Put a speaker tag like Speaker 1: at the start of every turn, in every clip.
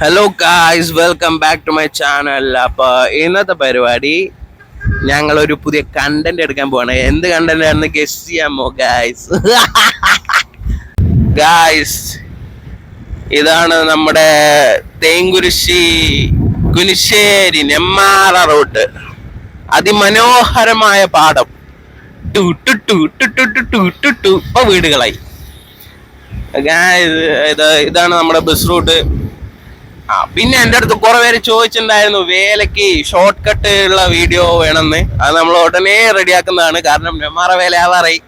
Speaker 1: Hello guys welcome back to my channel അപ്പോൾ ഇന്നത്തെ പരിപാടി ഞങ്ങളൊരു പുതിയ കണ്ടന്റ് എടുക്കാൻ പോവാണ്. എന്ത് കണ്ടന്റ് ആണെന്ന് ഗസ് ചെയ്യാമോ ഗായ്സ് ഗായ്സ് ഇതാണ് നമ്മുടെ തേങ്കുരിശി കുനിശ്ശേരി നെമ്മാറ റോഡ് അതിമനോഹരമായ പാടം. ഇപ്പൊ വീടുകളായി. ഇതാണ് നമ്മുടെ ബസ് റൂട്ട് ആ പിന്നെ എന്റെ അടുത്ത് കുറെ പേര് ചോദിച്ചിട്ടുണ്ടായിരുന്നു വേലയ്ക്ക് ഷോർട്ട് കട്ട് ഉള്ള വീഡിയോ വേണമെന്ന്. അത് നമ്മൾ ഉടനെ റെഡിയാക്കുന്നതാണ് കാരണം നെമ്മാറ വേല ആവാറായി.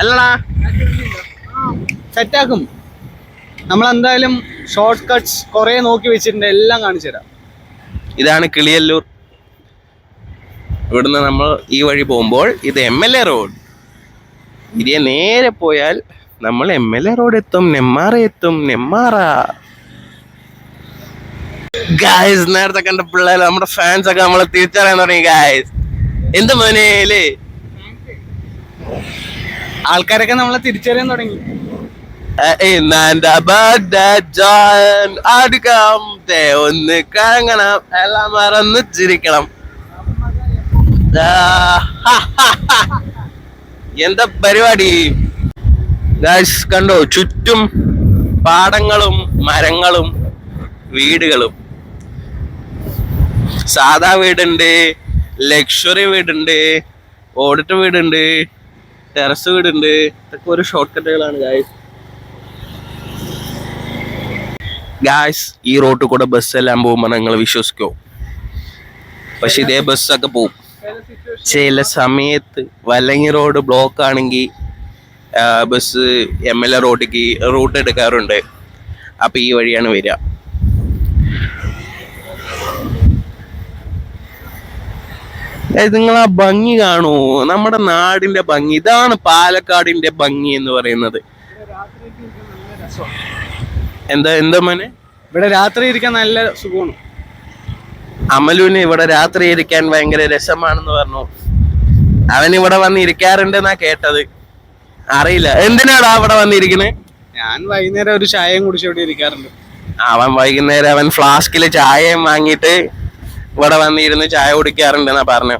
Speaker 1: അല്ലടാ.
Speaker 2: സെറ്റാക്കും നമ്മൾ എന്തായാലും ഷോർട്ട് കട്ട്സ് കുറെ നോക്കി വെച്ചിട്ടുണ്ട്. എല്ലാം കാണിച്ചു തരാം.
Speaker 1: ഇതാണ് കിളിയല്ലൂർ. ഇവിടുന്ന് നമ്മൾ ഈ വഴി പോകുമ്പോൾ ഇത് എം എൽ എ റോഡ് ഇരിയെ നേരെ പോയാൽ നമ്മൾ എം എൽ എ റോഡ് എത്തും നെമ്മാറ എത്തും നെമ്മാറ. ഗായ്സ് നേരത്തെ കണ്ട പിള്ളേർ നമ്മുടെ ഫാൻസ് ഒക്കെ നമ്മളെ തിരിച്ചറിയാൻ തുടങ്ങി ഗായ്സ് എന്ത് മോനേൽ
Speaker 2: ആൾക്കാരൊക്കെ നമ്മളെ തിരിച്ചറിയാൻ തുടങ്ങി.
Speaker 1: എല്ലാം ചിരിക്കണം. എന്താ പരിപാടി? കണ്ടോ? ചുറ്റും പാടങ്ങളും മരങ്ങളും വീടുകളും. സാധാ വീടുണ്ട് ലക്ഷറി വീടുണ്ട് ഓഡിറ്റ് വീടുണ്ട് ടെറസ് വീടുണ്ട്. ഇതൊക്കെ ഒരു ഷോർട്ട് കട്ടുകളാണ് ഗായ്സ് ഗായ്സ് ഈ റോട്ടിൽ കൂടെ ബസ് എല്ലാം പോകുമ്പോൾ നിങ്ങൾ വിശ്വസിക്കോ? പക്ഷെ ഇതേ ബസ്സൊക്കെ പോകും ചില സമയത്ത് വല്ലങ്ങി റോഡ് ബ്ലോക്ക് ആണെങ്കിൽ ബസ് എം എൽ എ റോഡിക്ക് റൂട്ട് എടുക്കാറുണ്ട്. അപ്പൊ ഈ വഴിയാണ് വരിക. നിങ്ങൾ ആ ഭംഗി കാണൂ. നമ്മുടെ നാടിന്റെ ഭംഗി. ഇതാണ് പാലക്കാടിന്റെ ഭംഗി എന്ന് പറയുന്നത്. എന്താ എന്താ മോനെ?
Speaker 2: ഇവിടെ രാത്രി ഇരിക്കാൻ നല്ല സുഖമാണ്.
Speaker 1: അമലുവിന് ഇവിടെ രാത്രി ഇരിക്കാൻ ഭയങ്കര രസമാണെന്ന് പറഞ്ഞു. അവൻ ഇവിടെ വന്ന് ഇരിക്കാറുണ്ടെന്നാ കേട്ടത്. അറിയില്ല. എന്തിനാടാ അവിടെ വന്നിരിക്കണേ
Speaker 2: ഞാൻ വൈകുന്നേരം ഒരു ചായയും കുടിച്ച് ഇവിടെ ഇരിക്കാറുണ്ട്.
Speaker 1: അവൻ വൈകുന്നേരം അവൻ ഫ്ലാസ്കിൽ ചായയും വാങ്ങിയിട്ട് ഇവിടെ വന്നിരുന്ന് ചായ കുടിക്കാറുണ്ടെന്നാ പറഞ്ഞു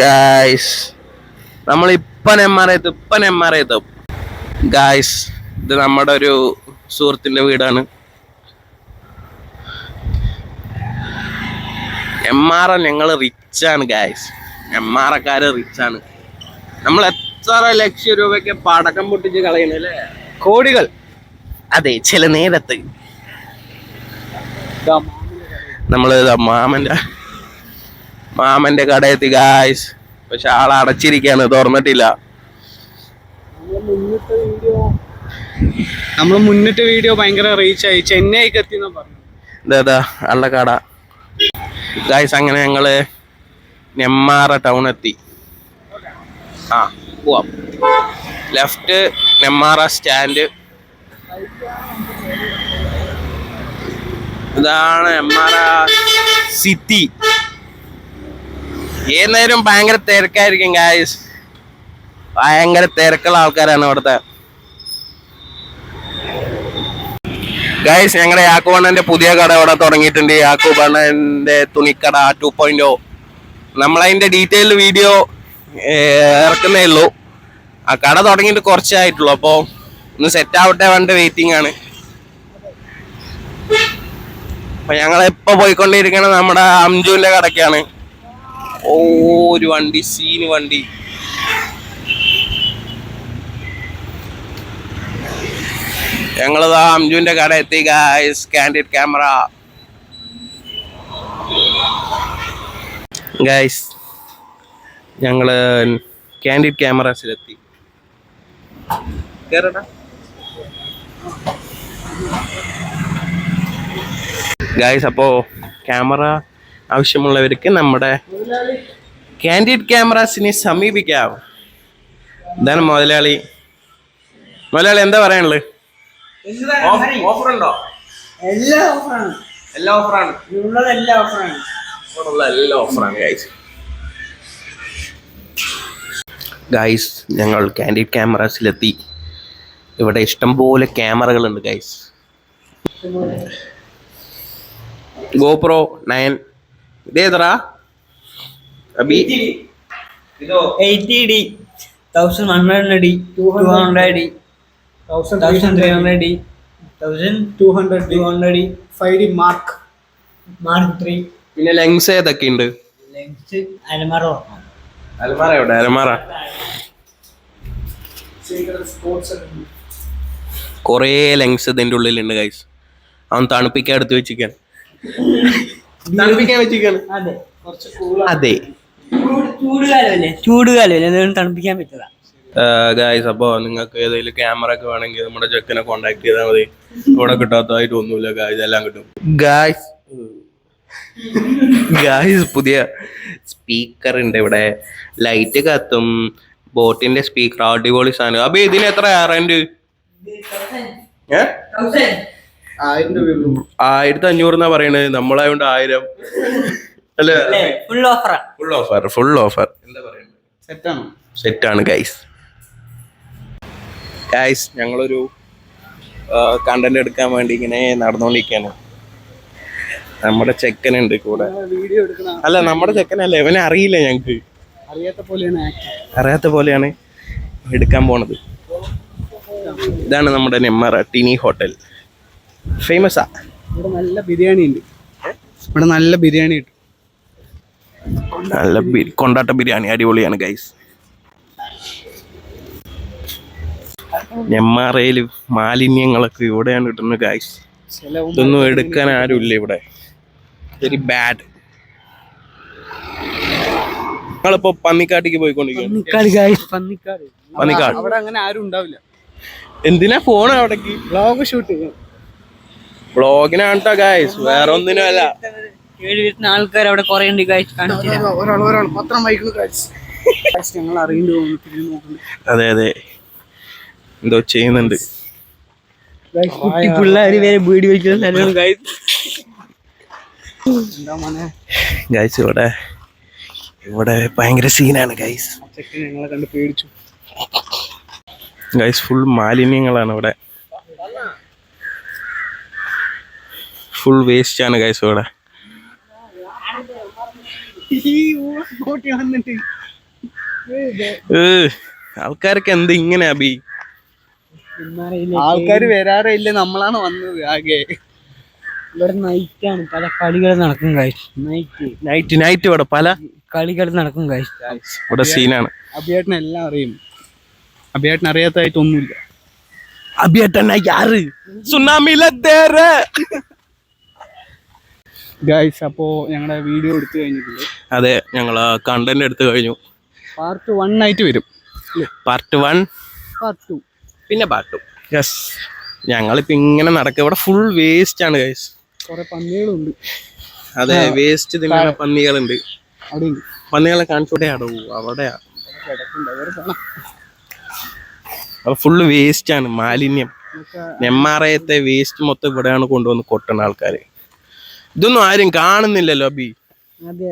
Speaker 1: ഗായ്സ് നമ്മൾ ഇപ്പം നെമ്മാറയത്ത് ഇപ്പം നെമ്മാറയത്തും ഗായ്സ് ഇത് നമ്മുടെ ഒരു സുഹൃത്തിന്റെ വീടാണ്. എമ്മാറ ഞങ്ങൾ റിച്ചാണ് ഗായ്സ് റിച്ച് റിച്ചാണ് നമ്മൾ എത്ര ലക്ഷം രൂപയ്ക്ക് പടക്കം പൊട്ടിച്ച് കളയണല്ലേ
Speaker 2: കോടികൾ.
Speaker 1: അതെ ചില നേരത്ത്.
Speaker 2: നമ്മൾ
Speaker 1: നമ്മൾ മാമന്റെ മാമന്റെ കടയെത്തി ഗായ്സ് പക്ഷെ ആൾ അടച്ചിരിക്കാണ് തുറന്നിട്ടില്ല.
Speaker 2: നമ്മൾ മുന്നിട്ട് വീഡിയോ ഭയങ്കര റീച്ച് ആയി. ചെന്നൈക്ക് എത്തി
Speaker 1: ഇതേതാ അള്ള കട. ഗായ്സ് അങ്ങനെ ഞങ്ങൾ നെമ്മാറ ടൗൺ എത്തി. ആ പോവാം. ലെഫ്റ്റ് നെമ്മാറ സ്റ്റാൻഡ് ഇതാണ് നെമ്മാറ സിറ്റി ഏത് നേരം ഭയങ്കര തിരക്കായിരിക്കും ഗായ്സ് ഭയങ്കര തിരക്കുള്ള ആൾക്കാരാണ് ഇവിടുത്തെ ഗൈസ് ഞങ്ങളുടെ യാക്കോബണ്ണന്റെ പുതിയ കട ഇവിടെ തുടങ്ങിയിട്ടുണ്ട്. യാക്കോബണ്ണന്റെ തുണിക്കട ടു പോയിന്റ് ഓ നമ്മളതിന്റെ ഡീറ്റെയിൽഡ് വീഡിയോ ഇറക്കുന്നേ ഉള്ളൂ. ആ കട തുടങ്ങിയിട്ട് കുറച്ചായിട്ടുള്ളൂ. അപ്പോൾ ഒന്ന് സെറ്റ് ആവട്ടെ വേണ്ട വെയിറ്റിംഗ് ആണ്. അപ്പൊ ഞങ്ങൾ ഇപ്പൊ പോയിക്കൊണ്ടിരിക്കണത് നമ്മുടെ അംജുവിന്റെ കടക്കാണ്. ഓ ഒരു വണ്ടി സീന് വണ്ടി. ഞങ്ങളതാ അംജുവിന്റെ കട എത്തി ഗായ്സ് കാൻഡിഡ് ക്യാമറ ഗായ്സ് ഞങ്ങൾ കാൻഡിഡ് ക്യാമറാസിലെത്തി ഗായ്സ് അപ്പോ ക്യാമറ ആവശ്യമുള്ളവർക്ക് നമ്മുടെ ക്യാൻഡിഡ് ക്യാമറാസിനെ സമീപിക്കാം. ഇതാണ് മുതലാളി. മുതലാളി എന്താ പറയാനുള്ളത് ഓഫർ ഉണ്ടോ
Speaker 2: എല്ലാ ഓഫറാണ്.
Speaker 1: എല്ലാ ഓഫറാണ്.
Speaker 2: ഉള്ളത് എല്ലാ ഓഫറാണ്.
Speaker 1: ഇവിടെയുള്ള എല്ലാ ഓഫറാണ് ഗൈസ് ഗൈസ് ഞങ്ങൾ ക്യാൻഡിഡ് ക്യാമറാസിലെത്തി. ഇവിടെ ഇഷ്ടംപോലെ ക്യാമറകളുണ്ട് ഗൈസ് ഗോപ്രോ നയൻ ഇതേതറാ അബി ഇതോ
Speaker 3: eighty D. Thousand hundred D. Two hundred D. Thousand three hundred D. Thousand
Speaker 2: two hundred
Speaker 3: two hundred D.
Speaker 2: Five D mark
Speaker 3: mark three
Speaker 1: പിന്നെ ലെങ്സ് ഏതൊക്കെ ഉണ്ട്
Speaker 3: ലെങ്സ് അലമാറ
Speaker 1: അലമാര എവിടെ? അലമാറ. കുറേ ലെങ്സ് ഇതിന്റെ ഉള്ളിലുണ്ട് ഗൈസ് അവൻ തണുപ്പിക്കാൻ എടുത്ത് വെച്ചിരിക്കാൻ തണുപ്പിക്കാൻ
Speaker 3: അതെ
Speaker 1: അതെ.
Speaker 3: ചൂടുകാലമല്ലേ ചൂടുകാലമല്ലേ അതുകൊണ്ട് തണുപ്പിക്കാൻ പറ്റതാ
Speaker 1: ഗായ്സ് അപ്പോ നിങ്ങൾക്ക് ഏതെങ്കിലും ക്യാമറ ഒക്കെ വേണമെങ്കിൽ നമ്മുടെ ചെക്കനെ കോണ്ടാക്ട് ചെയ്താൽ മതി. ഇവിടെ കിട്ടാത്തതായിട്ട് ഒന്നുമില്ല ഗായ്സ് എല്ലാം കിട്ടും. ഗായ്സ് ഗായ്സ് പുതിയ സ്പീക്കർ ഉണ്ട് ഇവിടെ. ലൈറ്റ് കത്തും. ബോട്ടിന്റെ സ്പീക്കർ അടിപൊളി സാധനം. അപ്പൊ ഇതിന് എത്ര റെന്റ്
Speaker 2: ഏഹ്
Speaker 1: ആയിരത്തി അഞ്ഞൂറ് എന്നാ പറയണത് നമ്മളായോണ്ട് ആയിരം. അല്ല?
Speaker 3: ഫുൾ ഓഫറാ
Speaker 1: ഫുൾ ഓഫർ ഫുൾ ഓഫർ എന്താ പറയുന്നത്
Speaker 2: സെറ്റാണോ
Speaker 1: സെറ്റാണ് ഗൈസ് ഗൈസ് ഞങ്ങളൊരു കണ്ടന്റ് എടുക്കാൻ വേണ്ടി ഇങ്ങനെ നടന്നുകൊണ്ടിരിക്കുകയാണ് നമ്മുടെ ചെക്കൻ
Speaker 2: ഉണ്ട് കൂടെ
Speaker 1: അല്ല നമ്മുടെ ചെക്കനല്ല. ഇവനെ അറിയില്ല ഞങ്ങക്ക്.
Speaker 2: അറിയാത്ത പോലെയാണ്
Speaker 1: അറിയാത്ത പോലെയാണ് എടുക്കാൻ പോണത്. ഇതാണ് നമ്മുടെ നെമ്മറ ടിനി ഹോട്ടൽ. ഫേമസാ.
Speaker 2: ഇവിടെ നല്ല ബിരിയാണി ഉണ്ട്. ഇവിടെ നല്ല ബിരിയാണി കിട്ടും.
Speaker 1: നല്ല കൊണ്ടാട്ട ബിരിയാണി അടിപൊളിയാണ് ഗൈസ് എംആർഐയിൽ മാലിന്യങ്ങളൊക്കെ ഇവിടെയാണ് കിട്ടുന്നത് ഗൈസ് ഇതൊന്നും എടുക്കാൻ ആരുമില്ല ഇവിടെ. വെരി ബാഡ് നിങ്ങളിപ്പോ പന്നിക്കാട്ടിക്ക് പോയിക്കൊണ്ടിരിക്കുകയാണ്.
Speaker 3: പന്നിക്കാട് ഗായ്സ് പന്നിക്കാട്.
Speaker 1: പന്നിക്കാട്.
Speaker 2: അവിടെ അങ്ങനെ ആരും ഉണ്ടാവില്ല.
Speaker 1: എന്തിനാ ഫോൺ അവിടേക്ക്
Speaker 2: ബ്ലോഗ് ഷൂട്ട് ചെയ്യാം
Speaker 1: ബ്ലോഗിനാണ് ഗായ്സ് വേറെ ഒന്നിനും അല്ല.
Speaker 3: ഏഴ് വരുന്ന ആൾക്കാർ അവിടെ കുറെ ഉണ്ട് ഗായ്സ്
Speaker 2: ഒരാൾ ഒരാൾ പത്രം വായിക്കുന്നു ഞങ്ങൾ അറിയേണ്ടി
Speaker 1: അതെ അതെ. എന്തോ ചെയ്യുന്നുണ്ട്.
Speaker 3: വരെ വീട് ഗായ്സ്
Speaker 1: ഗൈസ് ഇവിടെ ഇവിടെ ഭയങ്കര സീനാണ് ഗൈസ്
Speaker 2: ഞങ്ങളെ കണ്ട് പേടിച്ചു.
Speaker 1: ഗൈസ് ഫുൾ മാലിന്യങ്ങളാണ് ഇവിടെ. ഫുൾ വേസ്റ്റ് ആണ് ഗൈസ് ഇവിടെ. ആൾക്കാരൊക്കെ എന്ത് ഇങ്ങനെയാ ബി
Speaker 2: ആൾക്കാർ വരാറേ ഇല്ല നമ്മളാണ് വന്നത് ആകെ.
Speaker 3: ഇവിടെ നൈറ്റ് ആണ് പല കളികൾ നടക്കും ഗായ്സ് നൈറ്റ്
Speaker 1: നൈറ്റ് നൈറ്റ് ഇവിടെ പല
Speaker 3: കളികൾ നടക്കും ഗായ്സ്
Speaker 1: ഇവിടെ സീനാണ്
Speaker 2: അഭിയേട്ടൻ എല്ലാം അറിയും. അഭിയേട്ടൻ അറിയാത്തതായിട്ടൊന്നുമില്ല
Speaker 1: ആര് യാറ് സുനാമിയിലെ
Speaker 2: ഗൈസ് അപ്പോ ഞങ്ങളുടെ വീഡിയോ എടുത്തു കഴിഞ്ഞിട്ടുണ്ട്
Speaker 1: അതെ ഞങ്ങൾ കണ്ടന്റ് എടുത്തു കഴിഞ്ഞു.
Speaker 2: പാർട്ട് വൺ ആയിട്ട് വരും
Speaker 1: പാർട്ട് വൺ
Speaker 2: പാർട്ട് ടു
Speaker 1: പിന്നെ പാർട്ട് ടു യെസ് ഞങ്ങളിപ്പോ ഇങ്ങനെ നടക്കുക ഇവിടെ ഫുൾ വേസ്റ്റ് ആണ് ഗൈസ്
Speaker 2: കുറെ പന്നികളുണ്ട്.
Speaker 1: അതെ വേസ്റ്റ് തിന്നുന്ന പന്നികളുണ്ട്. പന്നികളെ കാണിച്ചോടെ അടവു അവിടെയാ ഫുള്ള് വേസ്റ്റ് ആണ് മാലിന്യം. നെമ്മാറയത്തെ വേസ്റ്റ് മൊത്തം ഇവിടെയാണ് കൊണ്ടുവന്ന് കൊട്ടണ ആൾക്കാര്. ഇതൊന്നും ആരും കാണുന്നില്ലല്ലോ അബി.
Speaker 3: അതെ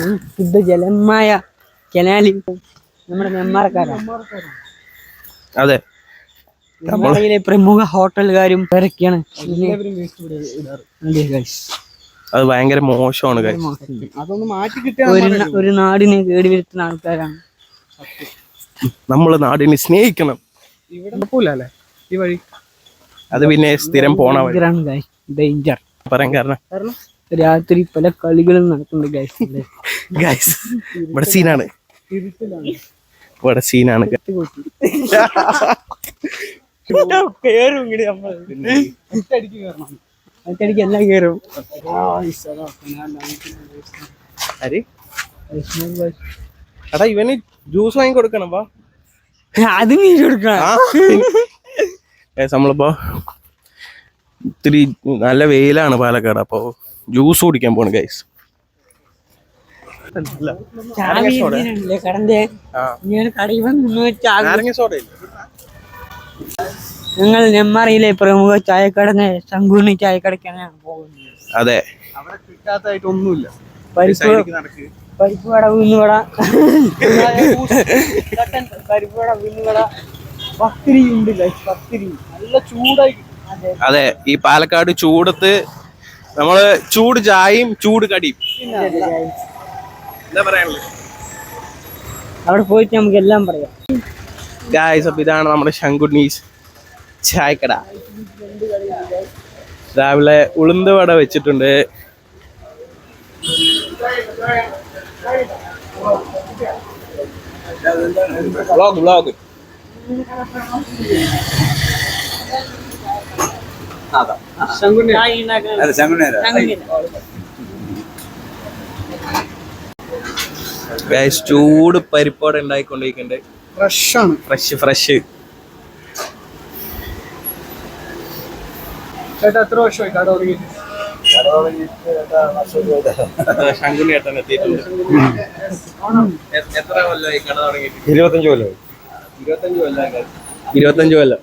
Speaker 3: ഉം, ശുദ്ധജലമായ കനാലിൽ നമ്മുടെ
Speaker 1: അതെ.
Speaker 3: നെന്മാറയിലെ പ്രമുഖ ഹോട്ടലുകാരും
Speaker 2: പേരൊക്കെയാണ്
Speaker 3: അതെ
Speaker 1: അത് ഭയങ്കര മോശമാണ്.
Speaker 2: അതൊന്ന് മാറ്റി കിട്ടിയ
Speaker 3: ഒരു നാടിനെ കേടി വരുത്തുന്ന കേടുവരുത്തുന്ന ആൾക്കാരാണ്.
Speaker 1: നമ്മൾ നാടിനെ സ്നേഹിക്കണം.
Speaker 2: ഇവിടെ പോലല്ലേ ഈ വഴി?
Speaker 1: അത് പിന്നെ സ്ഥിരം പോണ വഴി.
Speaker 3: ഡേഞ്ചർ
Speaker 1: പറയാൻ കാരണം?
Speaker 3: രാത്രി പല കളികളും നടക്കുന്നുണ്ട് ഗൈസ്
Speaker 1: ഗൈസ് ഇവിടെ സീനാണ് ഇവിടെ സീനാണ്
Speaker 3: കേറും. നമ്മൾ
Speaker 2: ഒറ്റയടിക്ക്
Speaker 3: എല്ലാം
Speaker 1: എടാ ഇവന് ജ്യൂസ് വാങ്ങി കൊടുക്കണം വാ.
Speaker 3: അത് നീ കൊടുക്കണം.
Speaker 1: നമ്മളിപ്പോ ഇത്തിരി നല്ല വെയിലാണ് പാലക്കാട് അപ്പൊ ജ്യൂസ് കുടിക്കാൻ പോണ് ഗൈസ്
Speaker 3: നിങ്ങൾ നെന്മാറയിലെ പ്രമുഖ ചായക്കട സമ്പൂർണ ചായക്കടക്കാണ് പോകുന്നത്.
Speaker 1: അതെ.
Speaker 2: അവിടെ കിട്ടാത്തായിട്ടൊന്നുമില്ല.
Speaker 3: പരിപ്പ് പരിപ്പ് വട ഉഴുന്ന് വട. പരിപ്പ് വട ഉഴുന്ന് വട. പത്തിരി ഉണ്ട് പത്തിരി.
Speaker 2: നല്ല ചൂടായി.
Speaker 3: അതെ.
Speaker 1: ഈ പാലക്കാട് ചൂടത്ത് നമ്മൾ ചൂട് ചായയും ചൂട് കടിയും. എന്താ പറയാനുള്ളത്?
Speaker 3: അവിടെ പോയിട്ട് നമുക്ക് എല്ലാം പറയാം.
Speaker 1: ഗായ്സ് അപ്പൊ ഇതാണ് നമ്മുടെ ശങ്കുണ്ണീസ് ചായക്കട. രാവിലെ ഉളുന്ത് വട വെച്ചിട്ടുണ്ട്. വ്ളോഗ് വ്ളോഗ്
Speaker 2: ശങ്കുണ്ണി
Speaker 1: ഗായ്സ് ചൂട് പരിപ്പോടെ ഉണ്ടായിക്കൊണ്ടിരിക്കുന്നുണ്ട്.
Speaker 2: ഫ്രഷ് ആണ്
Speaker 1: ഫ്രഷ് ഫ്രഷ്
Speaker 2: ചേട്ടാ എത്ര വർഷമായി കട തുടങ്ങിയിട്ട്?
Speaker 1: ശങ്കുണ്ണി ഏട്ടൻ എത്തിയിട്ടുണ്ട് എ- എത്ര കൊല്ലമായി കട തുടങ്ങിയിട്ട്
Speaker 4: ഇരുപത്തഞ്ച് കൊല്ലം.
Speaker 1: ഇരുപത്തഞ്ച് കൊല്ലം. ഇരുപത്തഞ്ച് കൊല്ലം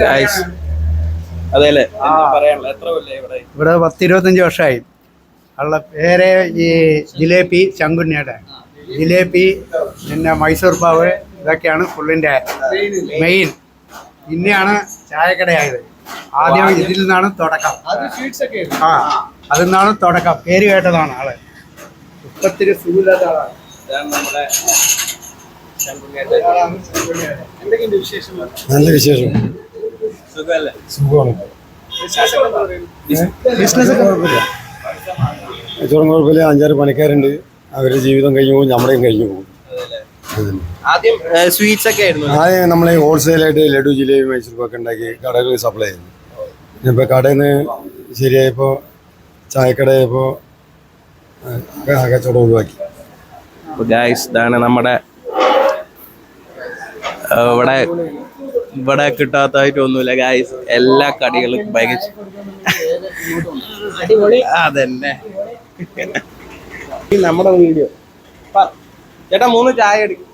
Speaker 1: ഗായ്സ് അതെല്ലേ എന്താ പറയാനുള്ളത്? എത്ര ഇവിടെ?
Speaker 4: ഇവിടെ പത്ത് ഇരുപത്തഞ്ച് വർഷമായി. ഉള്ള പേര് ഈ ജിലേബി ശങ്കുണ്ണിയുടെ. ജിലേബി പിന്നെ മൈസൂർ പാവ്. ഇതൊക്കെയാണ് പുള്ളിന്റെ മെയിൻ പിന്നെയാണ് ചായക്കടയായത്. ആദ്യം ഇതിൽ നിന്നാണ് തുടക്കം. ആ അതിൽ നിന്നാണ് തുടക്കം. പേര് കേട്ടതാണ് ആൾ. സുഖമില്ലാത്ത ആളാണ്.
Speaker 2: വിശേഷങ്ങൾ?
Speaker 5: നല്ല വിശേഷം. സുഖമാണ്.
Speaker 2: ബിസിനസ്?
Speaker 5: ബിസിനസ് കുഴപ്പമില്ല. അഞ്ചാറ് പണിക്കാരുണ്ട്. അവരുടെ ജീവിതം കഴിഞ്ഞു പോകും. നമ്മുടെയും കഴിഞ്ഞു പോകും.
Speaker 1: ആദ്യം സ്വീറ്റ്സ് ഒക്കെ ആയിരുന്നു.
Speaker 5: ആദ്യം നമ്മൾ ഹോൾസെയിലായിട്ട് ലഡു ജിലേബി മൈസൂർക്കൊക്കെ ഉണ്ടാക്കി കടകളിൽ സപ്ലൈ ചെയ്യുന്നു ഇപ്പോൾ കടയിൽ നിന്ന് ശരിയായപ്പോൾ ചായക്കടയായപ്പോൾ കച്ചവടം ഒഴിവാക്കി.
Speaker 1: ഗായ്സ് ഇതാണ് നമ്മുടെ ഇവിടെ ഇവിടെ കിട്ടാത്തതായിട്ട് ഒന്നുമില്ല. ഗായ്സ് എല്ലാ കടികളും ഭയങ്കര
Speaker 3: അടിപൊളി.
Speaker 1: അതന്നെ. നമ്മുടെ വീഡിയോ. ചേട്ടാ മൂന്ന് ചായ എടുക്കും.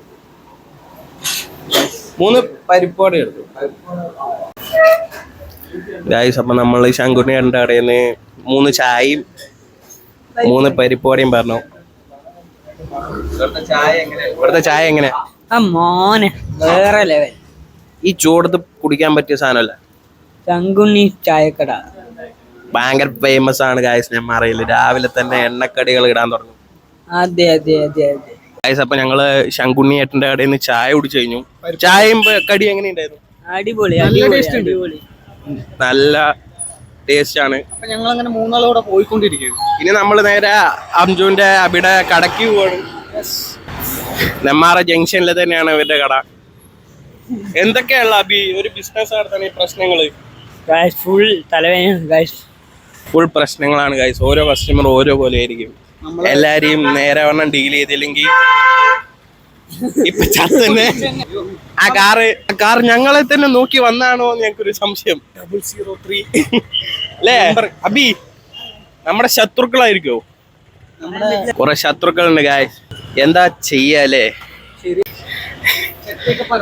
Speaker 1: മൂന്ന് പരിപ്പോടെ എടുത്തു. ഗായ്സ് അപ്പൊ നമ്മൾ ശങ്കുണ്ണി കണ്ട കടയിൽ നിന്ന് മൂന്ന് ചായയും മൂന്ന് പരിപ്പോടെയും പറഞ്ഞു. ഇവിടുത്തെ ചായ
Speaker 3: എങ്ങനെയാ മോനെ വേറെ ലെവൽ
Speaker 1: ഈ ചൂടത്ത് കുടിക്കാൻ പറ്റിയ സാധനമല്ല.
Speaker 3: ശങ്കുണ്ണി ചായക്കട.
Speaker 1: ഭയങ്കര ഫേമസ് ആണ് ഗായ്സ് ഞാൻ അറിയില്ല രാവിലെ തന്നെ എണ്ണക്കടികൾ ഇടാൻ തുടങ്ങും.
Speaker 3: അതെ അതെ അതെ അതെ.
Speaker 1: ഗായ്സ് അപ്പൊ ഞങ്ങൾ ശങ്കുണ്ണി ഏട്ടന്റെ കടയിൽ നിന്ന് ചായ കുടിച്ചു കഴിഞ്ഞു. ചായയും കടി എങ്ങനെയുണ്ടായിരുന്നു?
Speaker 3: അടിപൊളി
Speaker 2: നല്ല
Speaker 3: അടിപൊളി
Speaker 2: ഉണ്ട്.
Speaker 3: അടിപൊളി.
Speaker 1: നല്ല ടേസ്റ്റ് ആണ്.
Speaker 2: ഞങ്ങൾ അങ്ങനെ മൂന്നാളോടെ പോയിക്കൊണ്ടിരിക്കുകയാണ്.
Speaker 1: ഇനി നമ്മൾ നേരെ അംജുവിന്റെ അവിടെ കടക്ക് പോവാണ്. നെമ്മാറ ജംഗ്ഷനിൽ തന്നെയാണ് അവരുടെ കട. എന്തൊക്കെയുള്ള അബി? ഒരു ബിസിനസ് നടത്താൻ ഈ
Speaker 3: പ്രശ്നങ്ങൾ. ഫുൾ തലവേദന ഗായ്സ്
Speaker 1: ഫുൾ പ്രശ്നങ്ങളാണ് ഗൈസ് ഓരോ കസ്റ്റമർ ഓരോ പോലെ ആയിരിക്കും. എല്ലാരെയും നേരെ വണ്ണം ഡീൽ ചെയ്തില്ലെങ്കിൽ ഇപ്പൊ ചത്തന്നെ. ആ കാറ് ആ കാർ ഞങ്ങളെ തന്നെ നോക്കി വന്നാണോ എന്ന് ഞങ്ങൾക്കൊരു സംശയം. ഡബിൾ സീറോ ത്രീ അല്ലേ? അബി നമ്മുടെ ശത്രുക്കളായിരിക്കോ? കുറെ ശത്രുക്കളുണ്ട് ഗായ് എന്താ ചെയ്യല്ലേ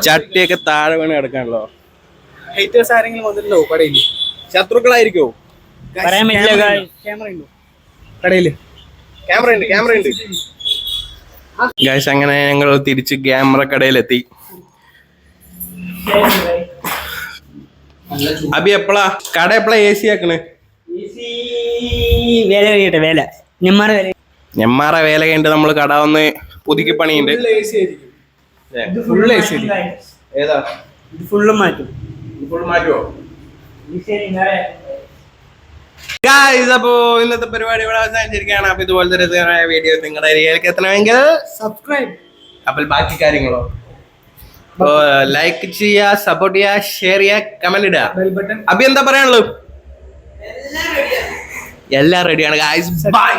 Speaker 1: ചട്ടിയൊക്കെ താഴെ വീണ് കിടക്കാണല്ലോ.
Speaker 2: ഹേറ്റേഴ്സ് ആരെങ്കിലും വന്നിട്ടുണ്ടോ കടയിൽ
Speaker 1: ശത്രുക്കളായിരിക്കോ?
Speaker 3: പറയാൻ പറ്റില്ല കടയിൽ?
Speaker 2: ക്യാമറ ഉണ്ട്
Speaker 1: ക്യാമറ ഉണ്ട്. ഗായ്സ് അങ്ങനെ ഞങ്ങൾ തിരിച്ച് ക്യാമറ കടയിലെത്തി. അബി എപ്പളാ? കട എപ്പളാ എ സി ആക്കണ്?
Speaker 3: വേല കഴിയട്ടെ വേല നെമ്മാറ വേല
Speaker 1: നെമ്മാറ വേല കഴിഞ്ഞിട്ട് നമ്മൾ കട വന്ന് പുതുക്കി പണിയുണ്ട് ഏതാ?
Speaker 3: ഇത് ഫുള്ളും മാറ്റും.
Speaker 1: ഫുൾ മാറ്റുമോ ഗായ്സ് അപ്പോ ഇന്നത്തെ പരിപാടി ഇവിടെ അവസാനിച്ചിരിക്കുകയാണ്. അപ്പൊ ഇതുപോലത്തെ രസകരമായ വീഡിയോ നിങ്ങളുടെ ഏരിയയിലേക്ക് എത്തണമെങ്കിൽ
Speaker 2: സബ്സ്ക്രൈബ്
Speaker 1: അപ്പോൾ ബാക്കി കാര്യങ്ങളോ? അപ്പോ ലൈക്ക് ചെയ്യുക സപ്പോർട്ട് ചെയ്യുക ഷെയർ ചെയ്യുക കമന്റ് ഇടുക. അപ്പൊ എന്താ പറയാനുള്ളത്? എല്ലാം റെഡിയാണ് ഗായ്സ് ബൈ